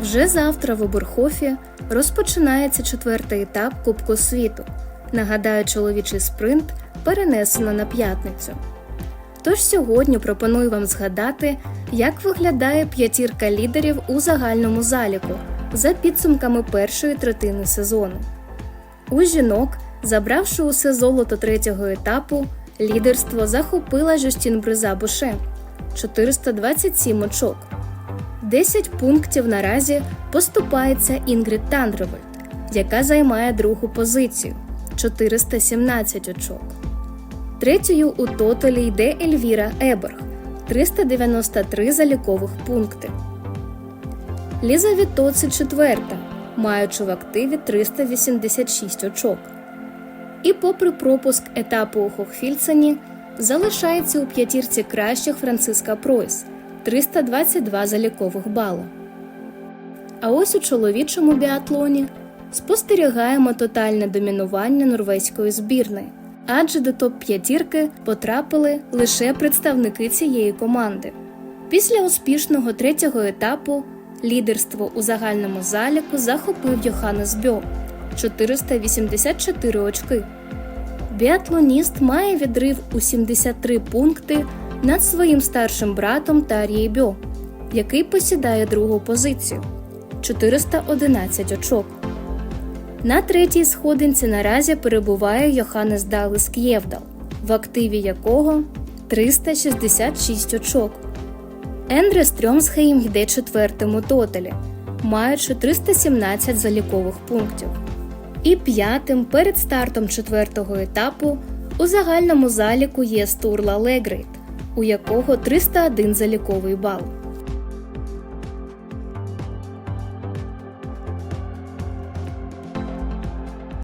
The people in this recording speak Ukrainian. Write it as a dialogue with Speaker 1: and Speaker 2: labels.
Speaker 1: Вже завтра в Оберхофі розпочинається четвертий етап Кубку світу. Нагадаю, чоловічий спринт перенесено на п'ятницю. Тож сьогодні пропоную вам згадати, як виглядає п'ятірка лідерів у загальному заліку за підсумками першої третини сезону. У жінок, забравши усе золото третього етапу, лідерство захопила Жюстін Бриза Буше 427 очок. 10 пунктів наразі поступається Інгрід Тандровельд, яка займає другу позицію 417 очок. Третьою у тоталі йде Ельвіра Еберг 393 залікових пункти. Ліза Вітоци четверта, маючи в активі 386 очок. І попри пропуск етапу у Хохфільцені, залишається у п'ятірці кращих Франциска Пройс 322 залікових бали. А ось у чоловічому біатлоні спостерігаємо тотальне домінування норвезької збірної, адже до топ-п'ятірки потрапили лише представники цієї команди. Після успішного третього етапу лідерство у загальному заліку захопив Йоханнес Бьо 484 очки. Біатлоніст має відрив у 73 пункти над своїм старшим братом Тар'єй Бьо, який посідає другу позицію 411 очок. На третій сходинці наразі перебуває Йоханнес Далис К'євдал, в активі якого 366 очок. Ендре Стрьомсхейм йде четвертим у тоталі, маючи 317 залікових пунктів. І п'ятим перед стартом четвертого етапу у загальному заліку є Стурла Легрейт, у якого 301 заліковий бал.